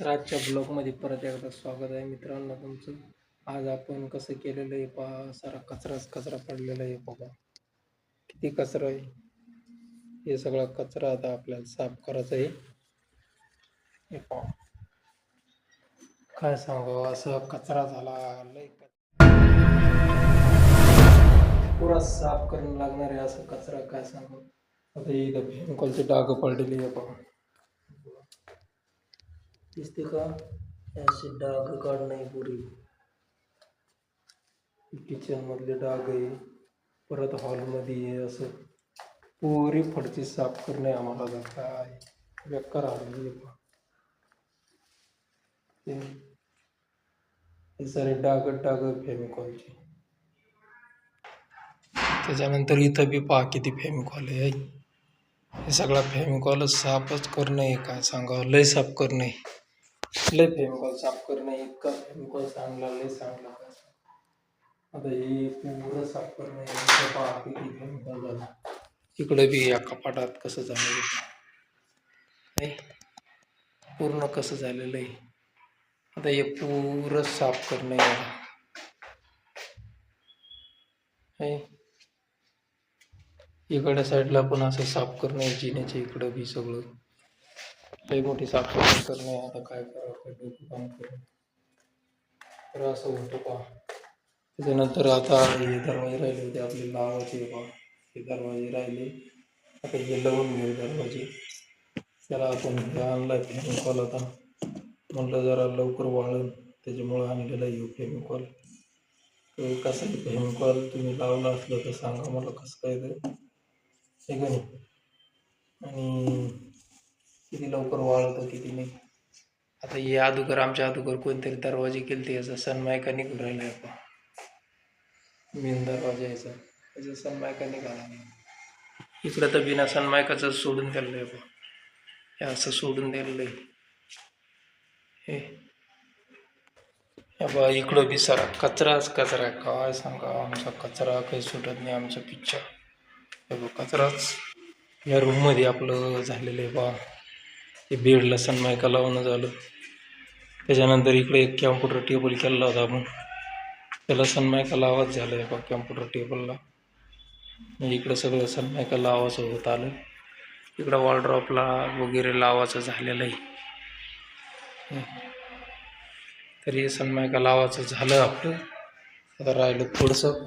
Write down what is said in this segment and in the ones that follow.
तर आजच्या ब्लॉगमध्ये परत एकदा स्वागत आहे. मित्रांनो तुमचं आज आपण कसं केलेलं आहे पहा. सारा कचराच कचरा पडलेला आहे बघा. किती कचरा आहे. हे सगळा कचरा आता आपल्याला साफ करायचा आहे. हे पहा. काय सांगावं? असं कचरा झाला. लय पुरा साफ करून लागणार आहे असं कचरा काय सांगू आता इथं फेमिकॉलचे डाग पडलेले आहे पहा दिसते का? असे डाग काढणं आहे पुरी. किचन मधले डाग आहे. परत हॉलमध्ये आहे असं पुरी फडची साफ करणे आम्हाला जर काय बेकार आले पहा. ते सारे डाग डाग फेमिकॉलचे. त्याच्यानंतर इथं बी पहा किती फेमिकॉल आहे. हे सगळा फेमिकॉल साफच करणं आहे. काय सांगावं? लय साफ करणं आहे. लय फेमिकॉल साफ करणं इतका फेमिकॉल चांगला लय चांगला. आता हे पूर्ण साफ करणं किती फेमिकॉल झाला. इकडे बी या कपाटात कसं झालं आहे. पूर्ण कसं झालेलं आहे. आता हे पुरं साफ करणं आहे. याला. साईडला पण असं साफ करणं आहे जिन्याच्या इकडं बी सगळं. लई मोठी साफसफाई करणे आता काय करावं डोकं काम करून तर असं होतं पहा. त्याच्यानंतर आता हे दरवाजे राहिले होते आपले लावायचे पहा हे दरवाजे राहिले. आता हे लावून घेऊ दरवाजे. त्याला आपण हे आणला फेमिकॉल आता. म्हटलं जरा लवकर वाळून त्याच्यामुळं आणलेला येऊ फेमिकॉल. तर कसं आहे फेमिकॉल? तुम्ही लावला असलं तर सांगा मला कसं काय ते. हे का नाही? आणि किती लवकर वाळतं किती नाही. आता हे अगोदर आमच्या अगोदर कोणतरी दरवाजे केले ते याचा सनमायका निघून राहिला आहे मेन दरवाजा याचा. याचा सनमायका निघाला नाही. इकडं तर बिना सनमायकाचं सोडून दिलेलं आहे पहा हे असं सोडून दिलेलं आहे हे. हे बा इकडं बी सारा कचराच कचरा आहे. काय सांगा आमचा कचरा काही सुटत नाही आमचा पिच्चा हे बघ कचराच. या रूममध्ये आपलं झालेलं आहे बा. ते बीडला सन्मायका लावणं झालं. त्याच्यानंतर इकडे एक कॅम्प्युटर टेबल केलेला होता आपण. त्याला सनमायका लावाच झालं एका बा कॅम्प्युटर टेबलला इकडं सगळं सन्मायका लावाचं होत आलं. इकडं वॉलड्रॉपला वगैरे लावायचं झालेलं आहे. तरी सन्मायका लावायचं झालं आपलं. आता राहिलं थोडंसं.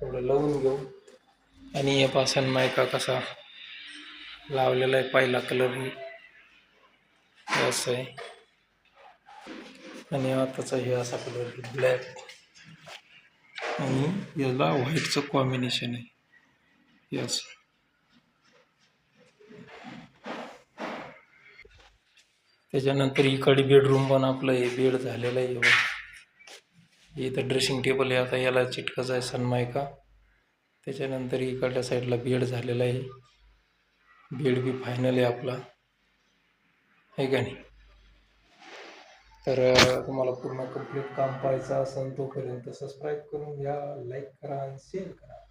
थोडं लावून घेऊ. आणि हे पा सनमायका कसा लावलेला आहे पहिला कलर हो, हे असं आहे आणि आताचा हे असा कलर ब्लॅक आणि याला व्हाईटचं कॉम्बिनेशन आहे. हे त्याच्यानंतर इकडे बेडरूम पण आपलं हे बेड झालेलं आहे इथं ड्रेसिंग टेबल आहे आता याला चिटकच आहे सनमायका त्याच्यानंतर इकडल्या साईडला बेड झालेला आहे. बेड बी फायनल आहे आपला. आहे का नाही? तर तुम्हाला पूर्ण कंप्लीट काम पाहायचं असेल तोपर्यंत सबस्क्राईब करून घ्या लाईक करा आणि शेअर करा.